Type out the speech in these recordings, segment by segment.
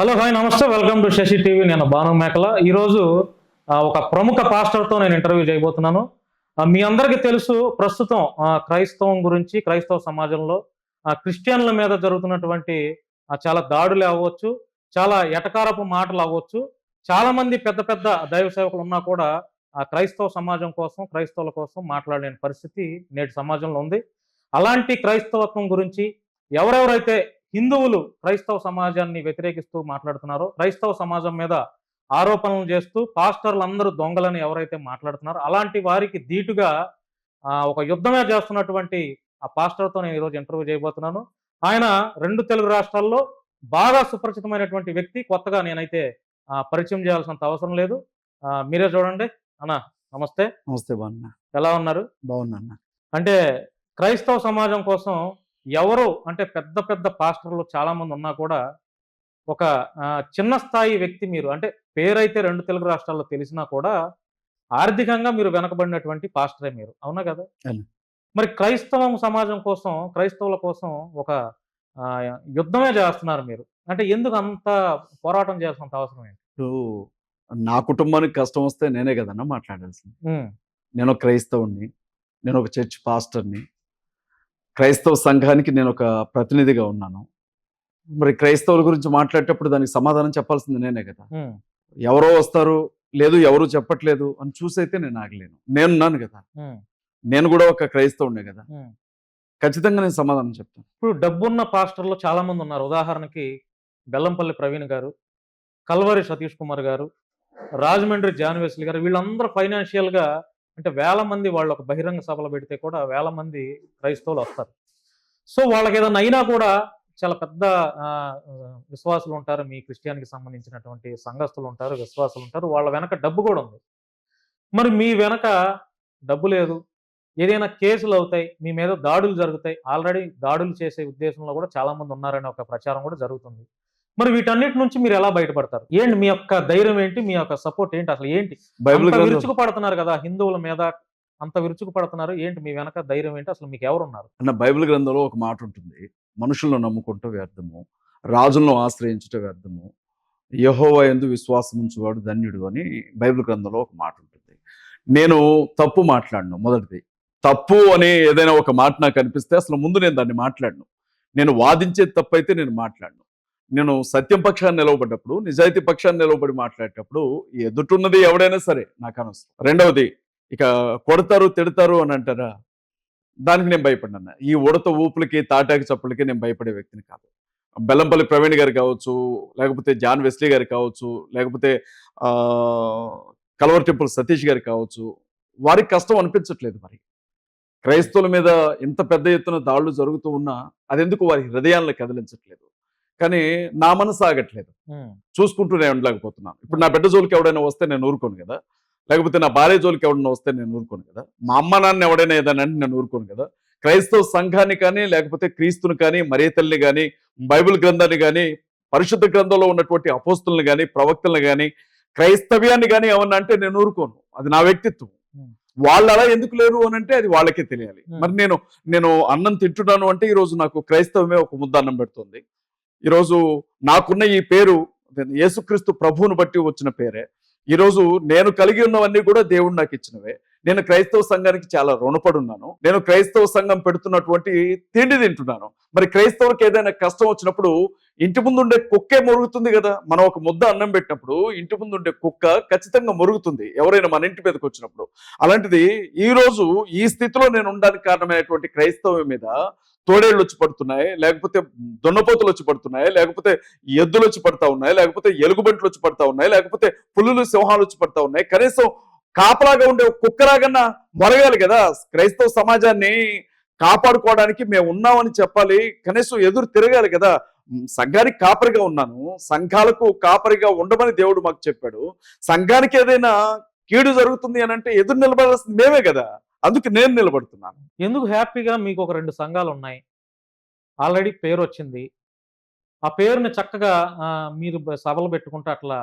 Hello hi నమస్తే. Welcome to Sasi TV. నేను భాను మేకల. ఈరోజు ఒక ప్రముఖ పాస్టర్తో నేను ఇంటర్వ్యూ చేయబోతున్నాను. మీ అందరికీ తెలుసు ప్రస్తుతం ఆ, క్రైస్తవం గురించి క్రైస్తవ సమాజంలో క్రిస్టియన్ల మీద జరుగుతున్నటువంటి చాలా దాడులు అవ్వచ్చు చాలా ఎటకారపు మాటలు అవ్వచ్చు. చాలా మంది పెద్ద పెద్ద దైవ సేవకులు ఉన్నా కూడా ఆ క్రైస్తవ సమాజం కోసం క్రైస్తవుల కోసం మాట్లాడలేని పరిస్థితి నేటి సమాజంలో ఉంది. అలాంటి క్రైస్తవత్వం గురించి ఎవరెవరైతే హిందువులు క్రైస్తవ సమాజాన్ని వ్యతిరేకిస్తూ మాట్లాడుతున్నారో. క్రైస్తవ సమాజం మీద ఆరోపణలు చేస్తూ పాస్టర్లు అందరూ దొంగలని ఎవరైతే మాట్లాడుతున్నారో అలాంటి వారికి ధీటుగా ఆ, ఒక యుద్ధమే చేస్తున్నటువంటి ఆ పాస్టర్తో నేను ఈరోజు ఇంటర్వ్యూ చేయబోతున్నాను. ఆయన రెండు తెలుగు రాష్ట్రాల్లో బాగా సుపరిచితమైనటువంటి వ్యక్తి. కొత్తగా నేనైతే ఆ, పరిచయం చేయాల్సినంత అవసరం లేదు. మీరే చూడండి. అన్న నమస్తే. నమస్తే బాగున్నా. ఎలా ఉన్నారు? బాగున్నా అంటే క్రైస్తవ సమాజం కోసం ఎవరు అంటే పెద్ద పెద్ద పాస్టర్లు చాలా మంది ఉన్నా కూడా ఒక చిన్న స్థాయి వ్యక్తి మీరు అంటే పేరైతే రెండు తెలుగు రాష్ట్రాల్లో తెలిసినా కూడా ఆర్థికంగా మీరు వెనకబడినటువంటి పాస్టరే మీరు. అవునా కదా. మరి క్రైస్తవం సమాజం కోసం క్రైస్తవుల కోసం ఒక యుద్ధమే చేస్తున్నారు మీరు. అంటే ఎందుకు అంత పోరాటం చేయాల్సినంత అవసరం ఏంటి? ఇప్పుడు నా కుటుంబానికి కష్టం వస్తే నేనే కదన్నా మాట్లాడాల్సింది. నేను ఒక క్రైస్తవుణ్ణి నేను ఒక చర్చ్ పాస్టర్ని క్రైస్తవ సంఘానికి నేను ఒక ప్రతినిధిగా ఉన్నాను. మరి క్రైస్తవుల గురించి మాట్లాడేటప్పుడు దానికి సమాధానం చెప్పాల్సింది నేనే కదా. ఎవరో వస్తారు లేదు ఎవరు చెప్పట్లేదు అని చూసైతే నేను ఆగలేను. నేనున్నాను కదా. నేను కూడా ఒక క్రైస్తవుడే కదా. ఖచ్చితంగా నేను సమాధానం చెప్తాను. ఇప్పుడు డబ్బున్న పాస్టర్లు చాలా మంది ఉన్నారు. ఉదాహరణకి బెల్లంపల్లి ప్రవీణ్ గారు కల్వరి సతీష్ కుమార్ గారు రాజమండ్రి జాన్వేస్లి గారు వీళ్ళందరూ ఫైనాన్షియల్గా అంటే వేల మంది వాళ్ళు ఒక బహిరంగ సభలు పెడితే కూడా వేల మంది క్రైస్తవులు వస్తారు. సో వాళ్ళకి ఏదైనా అయినా కూడా చాలా పెద్ద విశ్వాసులు ఉంటారు. మీ క్రిస్టియానికి సంబంధించినటువంటి సంఘస్థులు ఉంటారు విశ్వాసులు ఉంటారు. వాళ్ళ వెనక డబ్బు కూడా ఉంది. మరి మీ వెనక డబ్బు లేదు. ఏదైనా కేసులు అవుతాయి. మీ మీద దాడులు జరుగుతాయి. ఆల్రెడీ దాడులు చేసే ఉద్దేశంలో కూడా చాలామంది ఉన్నారనే ఒక ప్రచారం కూడా జరుగుతుంది. మరి వీటన్నిటి నుంచి మీరు ఎలా బయటపడతారు? ఏంటి మీ యొక్క ధైర్యం ఏంటి? మీ యొక్క సపోర్ట్ ఏంటి? అసలు ఏంటి? విరుచుకు పడుతున్నారు కదా హిందువుల మీద అంత విరుచుకు పడుతున్నారు ఏంటి మీ వెనక ధైర్యం ఏంటి? అసలు మీకు ఎవరు ఉన్నారు అన్న బైబిల్ గ్రంథంలో ఒక మాట ఉంటుంది. మనుషులను నమ్ముకుంటూ వ్యర్థము రాజులను ఆశ్రయించుట వ్యర్థము యహోవా ఎందు విశ్వాసం ఉంచువాడు ధన్యుడు అని బైబిల్ గ్రంథంలో ఒక మాట ఉంటుంది. నేను తప్పు మాట్లాడను మొదటిది. తప్పు అని ఏదైనా ఒక మాట నాకు అనిపిస్తే అసలు ముందు నేను దాన్ని మాట్లాడను. నేను వాదించేది తప్పు అయితే నేను మాట్లాడను. నేను సత్యం పక్షాన్ని నిలవబడ్డప్పుడు నిజాయితీ పక్షాన్ని నిలవబడి మాట్లాడేటప్పుడు ఎదుటున్నది ఎవడైనా సరే నాకు అనవసరం. రెండవది ఇక కొడతారు తిడతారు అని అంటారా? దానికి నేను భయపడినా ఈ ఉడత ఊపులకి తాటాకి చప్పులకి నేను భయపడే వ్యక్తిని కాదు. బెల్లంపల్లి ప్రవీణ్ గారు కావచ్చు లేకపోతే జాన్ వెస్లీ గారు కావచ్చు లేకపోతే ఆ, కలవర్ టెంపుల్ సతీష్ గారు కావచ్చు వారికి కష్టం అనిపించట్లేదు మరి. క్రైస్తవుల మీద ఇంత పెద్ద ఎత్తున దాడులు జరుగుతూ ఉన్నా అదెందుకు వారి హృదయాలను కదిలించట్లేదు? కానీ నా మనసు ఆగట్లేదు. చూసుకుంటూనే ఉండలేకపోతున్నాను. ఇప్పుడు నా బిడ్డ జోలికి ఎవడైనా వస్తే నేను ఊరుకోను కదా. లేకపోతే నా భార్య జోలికి ఎవడైనా వస్తే నేను ఊరుకోను కదా. మా అమ్మ నాన్న ఎవడైనా ఏదైనా అంటే నేను ఊరుకోను కదా. క్రైస్తవ సంఘాన్ని కానీ లేకపోతే క్రీస్తుని కానీ మరే తల్లిని కానీ బైబిల్ గ్రంథాన్ని కానీ పరిశుద్ధ గ్రంథంలో ఉన్నటువంటి అపోస్తుల్ని కానీ ప్రవక్తల్ని కానీ క్రైస్తవ్యాన్ని కానీ ఏమన్నా అంటే నేను ఊరుకోను. అది నా వ్యక్తిత్వం. వాళ్ళు అలా ఎందుకు లేరు అని అంటే అది వాళ్ళకే తెలియాలి. మరి నేను నేను అన్నం తింటున్నాను అంటే ఈరోజు నాకు క్రైస్తవమే ఒక ముద్ద అన్నం పెడుతుంది. ఈరోజు నాకున్న ఈ పేరు యేసుక్రీస్తు ప్రభువును బట్టి వచ్చిన పేరే. ఈరోజు నేను కలిగి ఉన్నవన్నీ కూడా దేవుడు నాకు ఇచ్చినవే. నేను క్రైస్తవ సంఘానికి చాలా రుణపడి ఉన్నాను నేను క్రైస్తవ సంఘం పెడుతున్నటువంటి తిండి తింటున్నాను. మరి క్రైస్తవులకు ఏదైనా కష్టం వచ్చినప్పుడు ఇంటి ముందు ఉండే కుక్కే మురుగుతుంది కదా. మనం ఒక ముద్ద అన్నం పెట్టినప్పుడు ఇంటి ముందు ఉండే కుక్క ఖచ్చితంగా మురుగుతుంది ఎవరైనా మన ఇంటి మీదకి వచ్చినప్పుడు. అలాంటిది ఈ రోజు ఈ స్థితిలో నేను ఉండడానికి కారణమైనటువంటి క్రైస్తవం మీద తోడేళ్ళు వచ్చి పడుతున్నాయి లేకపోతే దున్నపోతులు వచ్చి పడుతున్నాయి లేకపోతే ఎద్దులు వచ్చి పడతా ఉన్నాయి లేకపోతే ఎలుగుబంట్లు వచ్చి పడతా ఉన్నాయి లేకపోతే పులులు సింహాలు వచ్చి పడతా ఉన్నాయి. కనీసం కాపలాగా ఉండే ఒక కుక్కలాగన్నా మొరగాలి కదా. క్రైస్తవ సమాజాన్ని కాపాడుకోవడానికి మేము ఉన్నామని చెప్పాలి. కనీసం ఎదురు తిరగాలి కదా. సంఘానికి కాపరిగా ఉన్నాను. సంఘాలకు కాపరిగా ఉండమని దేవుడు మాకు చెప్పాడు. సంఘానికి ఏదైనా కీడు జరుగుతుంది అని అంటే ఎదురు నిలబడాల్సింది మేమే కదా. అందుకు నేను నిలబడుతున్నాను. ఎందుకు హ్యాపీగా మీకు ఒక రెండు సంఘాలు ఉన్నాయి ఆల్రెడీ పేరు వచ్చింది ఆ పేరుని చక్కగా మీరు సభలు పెట్టుకుంటూ అట్లా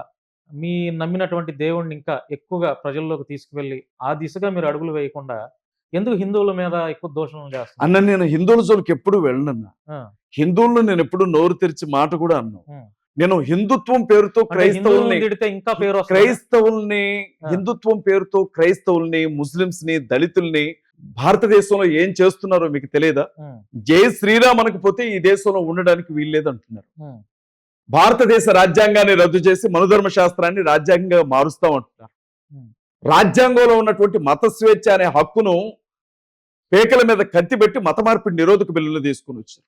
మీ నమ్మినటువంటి దేవుణ్ణి ఇంకా ఎక్కువగా ప్రజల్లోకి తీసుకువెళ్ళి ఆ దిశగా మీరు అడుగులు వేయకుండా ఎందుకు హిందువుల మీద ఎక్కువ దోషణలు చేస్తున్నారు? అన్న నేను హిందువుల జోలికి ఎప్పుడు వెళ్ళనన్నా. ఆ, హిందువులను నేను ఎప్పుడు నోరు తెరిచి మాట కూడా అన్నాను నేను హిందుత్వం పేరుతో క్రైస్తవుల్ని ఇంకా పేరు క్రైస్తవుల్ని. హిందుత్వం పేరుతో క్రైస్తవుల్ని ముస్లింస్ని దళితుల్ని భారతదేశంలో ఏం చేస్తున్నారో మీకు తెలియదా జై శ్రీరామ్ అనకపోతే ఈ దేశంలో ఉండడానికి వీల్లేదు అంటున్నారు భారతదేశ రాజ్యాంగాన్ని రద్దు చేసి మనుధర్మ శాస్త్రాన్ని రాజ్యాంగంగా మారుస్తాం అంటున్నారు. రాజ్యాంగంలో ఉన్నటువంటి మత స్వేచ్ఛ అనే హక్కును పేకల మీద కత్తి పెట్టి మత మార్పిడి నిరోధక బిల్లులు తీసుకుని వచ్చారు.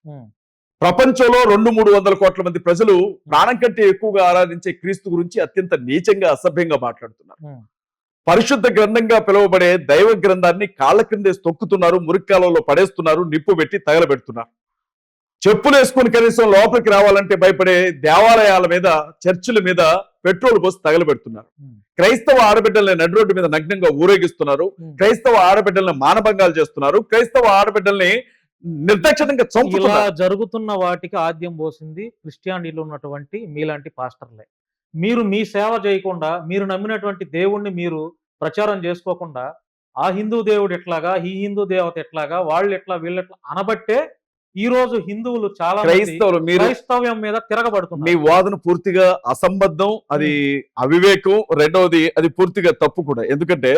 ప్రపంచంలో రెండు మూడు వందల కోట్ల మంది ప్రజలు ప్రాణం కంటే ఎక్కువగా ఆరాధించే క్రీస్తు గురించి అత్యంత నీచంగా అసభ్యంగా మాట్లాడుతున్నారు. పరిశుద్ధ గ్రంథంగా పిలువబడే దైవ గ్రంథాన్ని కాళ్ళ కిందేసి తొక్కుతున్నారు మురిక్కాలలో పడేస్తున్నారు నిప్పు పెట్టి తగలబెడుతున్నారు. చెప్పులు వేసుకుని కనీసం లోపలికి రావాలంటే భయపడే దేవాలయాల మీద చర్చిల మీద పెట్రోల్ పోసి తగలబెడుతున్నారు. క్రైస్తవ ఆడబిడ్డల్ని నడి రోడ్డు మీద నగ్నంగా ఊరేగిస్తున్నారు. క్రైస్తవ ఆడబిడ్డల్ని మానభంగాలు చేస్తున్నారు. క్రైస్తవ ఆడబిడ్డల్ని నిర్దక్షిణంగా ఇలా జరుగుతున్న వాటికి ఆద్యం పోసింది క్రిస్టియానిటీలో ఉన్నటువంటి మీలాంటి పాస్టర్లే. మీరు మీ సేవ చేయకుండా మీరు నమ్మినటువంటి దేవుణ్ణి మీరు ప్రచారం చేసుకోకుండా ఆ హిందూ దేవుడు ఎట్లాగా ఈ హిందూ దేవత ఎట్లాగా వాళ్ళు ఎట్లా వీళ్ళు ఎట్లా అనబట్టే ఈ రోజు హిందువులు చాలా క్రైస్తవులు మీరు క్రైస్తవ్యం మీద మీ తిరగబడుతున్నారు వాదన పూర్తిగా అసంబద్ధం అది అవివేకం రెండవది అది పూర్తిగా తప్పు కూడా. ఎందుకంటే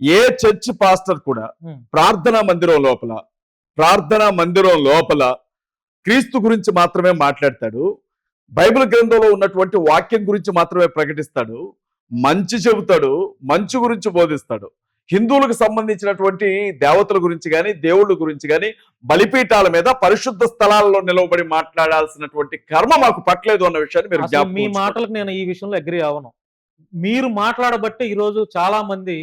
ఏ చర్చ్ పాస్టర్ కూడా. ప్రార్థనా మందిరం లోపల ప్రార్థనా మందిరం లోపల క్రీస్తు గురించి మాత్రమే మాట్లాడతాడు. బైబిల్ గ్రంథంలో ఉన్నటువంటి వాక్యం గురించి మాత్రమే ప్రకటిస్తాడు. మంచి చెబుతాడు మంచి గురించి బోధిస్తాడు. హిందువులకు సంబంధించినటువంటి దేవతల గురించి కానీ దేవుళ్ళ గురించి కానీ బలిపీఠాల మీద పరిశుద్ధ స్థలాల్లో నిలవబడి మాట్లాడాల్సినటువంటి కర్మ మాకు పట్టలేదు అన్న విషయాన్ని మీరు మీ. మాటలకు నేను ఈ విషయంలో అగ్రి అవను మీరు మాట్లాడబట్టే ఈ రోజు చాలా మంది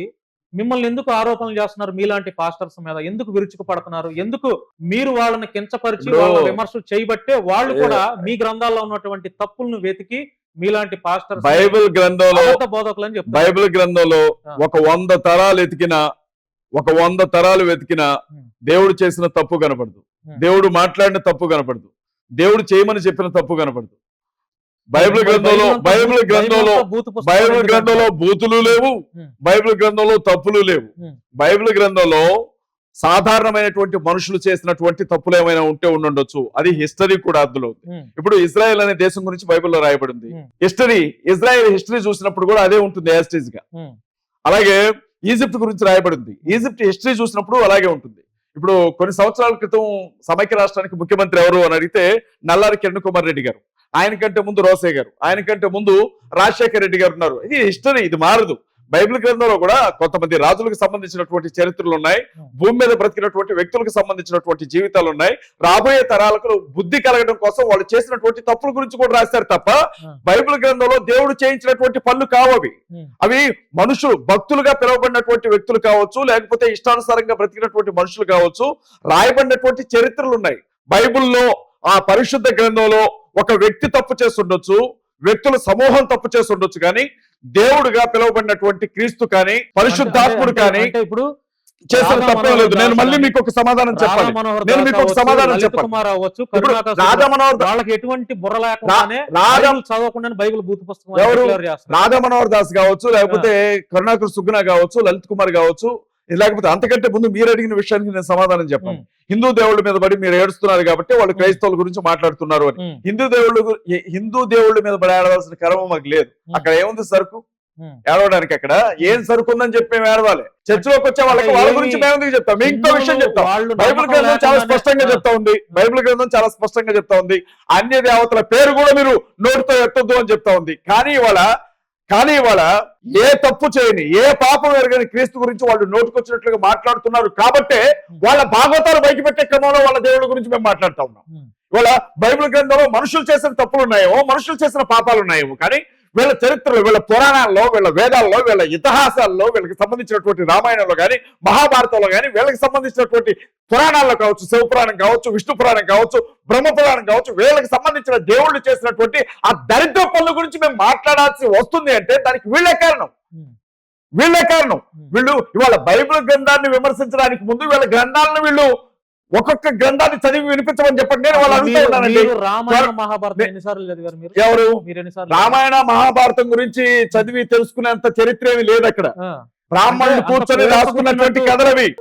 మిమ్మల్ని ఎందుకు ఆరోపణలు చేస్తున్నారు? మీలాంటి పాస్టర్స్ మీద ఎందుకు విరుచుకు పడుతున్నారు ఎందుకు మీరు వాళ్ళని కించపరిచి వాళ్ళ విమర్శలు చేయబట్టే వాళ్ళు కూడా మీ గ్రంథాల్లో ఉన్నటువంటి తప్పులను వెతికి మీలాంటి పాస్టర్స్ బైబిల్ గ్రంథంలో బోధకులు అని చెప్తారు బైబిల్ గ్రంథంలో. ఒక వంద తరాలు ఎతికిన ఒక వంద తరాలు వెతికిన Hmm. దేవుడు చేసిన తప్పు కనపడదు. Hmm. దేవుడు మాట్లాడిన తప్పు కనపడదు. దేవుడు చేయమని చెప్పిన తప్పు కనపడదు. బైబిల్ గ్రంథంలో బైబిల్ గ్రంథంలో బైబిల్ గ్రంథంలో బూతులు లేవు. బైబిల్ గ్రంథంలో తప్పులు లేవు. బైబిల్ గ్రంథంలో సాధారణమైనటువంటి మనుషులు చేసినటువంటి తప్పులు ఏమైనా ఉంటే ఉండుండొచ్చు. అది హిస్టరీ కూడా ఉమ్, ఇప్పుడు ఇజ్రాయెల్ అనే దేశం గురించి బైబిల్లో రాయబడింది. హిస్టరీ ఇజ్రాయెల్ హిస్టరీ చూసినప్పుడు కూడా అదే ఉంటుంది యాస్టీజ్గా అలాగే ఈజిప్ట్ గురించి రాయబడింది. ఈజిప్ట్ హిస్టరీ చూసినప్పుడు అలాగే ఉంటుంది. ఇప్పుడు కొన్ని సంవత్సరాల క్రితం సమైక్య రాష్ట్రానికి ముఖ్యమంత్రి ఎవరు అని అడిగితే నల్లారి కిరణ్ కుమార్ రెడ్డి గారు. ఆయన కంటే ముందు రోసే గారు ఆయన కంటే ముందు రాజశేఖర్ రెడ్డి గారు ఉన్నారు. ఇది హిస్టరీ ఇది మారదు. బైబిల్ గ్రంథంలో కూడా కొంతమంది రాజులకు సంబంధించినటువంటి చరిత్రలు ఉన్నాయి. భూమి మీద బ్రతికినటువంటి వ్యక్తులకు సంబంధించినటువంటి జీవితాలు ఉన్నాయి. రాబోయే తరాలకు బుద్ధి కలగడం కోసం వాళ్ళు చేసినటువంటి తప్పుల గురించి కూడా రాశారు తప్ప. బైబిల్ గ్రంథంలో దేవుడు చేయించినటువంటి పనులు కావవి. అవి మనుషులు భక్తులుగా పిలువబడినటువంటి వ్యక్తులు కావచ్చు లేకపోతే ఇష్టానుసారంగా బ్రతికినటువంటి మనుషులు కావచ్చు రాయబడినటువంటి చరిత్రలు ఉన్నాయి. బైబిల్లో ఆ పరిశుద్ధ గ్రంథంలో ఒక వ్యక్తి తప్పు చేసి ఉండొచ్చు వ్యక్తుల సమూహం తప్పు చేసి ఉండొచ్చు కానీ దేవుడుగా పిలువబడినటువంటి క్రీస్తు కానీ పరిశుద్ధాత్ముడు కానీ ఇప్పుడు చేసిన తప్పేం లేదు నేను మళ్ళీ మీకు ఒక సమాధానం చెప్పాలి నేను మీకు ఒక సమాధానం చెప్పాలి. కుమార్ అవ్వచ్చు ఇప్పుడు కరుణాకర్ రాధా సుబ్రహ్మణ్యం మనోహర్ దా- వాళ్ళకి ఎటువంటి బుర్ర లేకుండానే రాధా బైబిల్ బూత్ పుస్తకం అని ఎవరు? declare చేస్తారు. రాధా మనోహర్ దాస్ కావచ్చు లేకపోతే కరుణాకర్ సుగ్గుణ కావచ్చు లలిత్ కుమార్ కావచ్చు లేకపోతే అంతకంటే ముందు మీరు అడిగిన విషయానికి నేను సమాధానం చెప్పాను. హిందూ దేవుళ్ళ మీద పడి మీరు ఏడుస్తున్నారు కాబట్టి వాళ్ళు క్రైస్తవుల గురించి మాట్లాడుతున్నారు అని. హిందూ దేవుళ్ళు హిందూ దేవుళ్ళ మీద పడి ఏడవలసిన కర్మ మాకు లేదు. అక్కడ ఏముంది సరుకు. ఏడవడానికి అక్కడ ఏం సరుకు ఉందని చెప్పి మేము ఏడవాలి. చర్చిలోకి వచ్చే వాళ్ళకి వాళ్ళ గురించి మేము ఎందుకు చెప్తాం? ఇంకో విషయం చెప్తాం. బైబిల్ గ్రంథం చాలా స్పష్టంగా చెప్తా ఉంది. బైబిల్ గ్రంథం చాలా స్పష్టంగా చెప్తా ఉంది. అన్య దేవతల పేరు కూడా మీరు నోటితో ఎత్తొద్దు అని చెప్తా ఉంది. కానీ ఇవాళ కానీ ఇవాళ ఏ తప్పు చేయని ఏ పాపం ఎరగని క్రీస్తు గురించి వాళ్ళు నోటుకొచ్చినట్లుగా మాట్లాడుతున్నారు కాబట్టే వాళ్ళ భాగవతాలు బయట పెట్టే క్రమంలో వాళ్ళ దేవుళ్ళ గురించి మేము మాట్లాడుతా ఉన్నాం. ఉమ్, ఇవాళ బైబిల్ గ్రంథంలో మనుషులు చేసిన తప్పులు ఉన్నాయేమో మనుషులు చేసిన పాపాలు ఉన్నాయేమో కానీ వీళ్ళ చరిత్రలో వీళ్ళ పురాణాల్లో వీళ్ళ వేదాల్లో వీళ్ళ ఇతిహాసాల్లో వీళ్ళకి సంబంధించినటువంటి రామాయణంలో కానీ మహాభారతంలో కానీ వీళ్ళకి సంబంధించినటువంటి పురాణాల్లో కావచ్చు శివపురాణం కావచ్చు విష్ణు పురాణం కావచ్చు బ్రహ్మ పురాణం కావచ్చు వీళ్ళకి సంబంధించిన దేవుళ్ళు చేసినటువంటి ఆ దరిద్ర పనుల గురించి మేము మాట్లాడాల్సి వస్తుంది అంటే దానికి వీళ్ళే కారణం. వీళ్ళే కారణం. వీళ్ళు ఇవాళ బైబిల్ గ్రంథాన్ని విమర్శించడానికి ముందు వీళ్ళ గ్రంథాలను వీళ్ళు ఒక్కొక్క గ్రంథాన్ని చదివి వినిపించమని చెప్పండి. నేను వాళ్ళు అడుగుతూ మీరు- ఉన్నానండి. మీరు రామాయణ స్వర- మహాభారతం నే- ఎన్నిసార్లు చదివారు మీరు? ఎవరు? రామాయణ మహాభారతం గురించి చదివి తెలుసుకునేంత చరిత్ర ఏమి లేదు అక్కడ. అంత కూర్చొని రాసుకున్నటువంటి కథలవి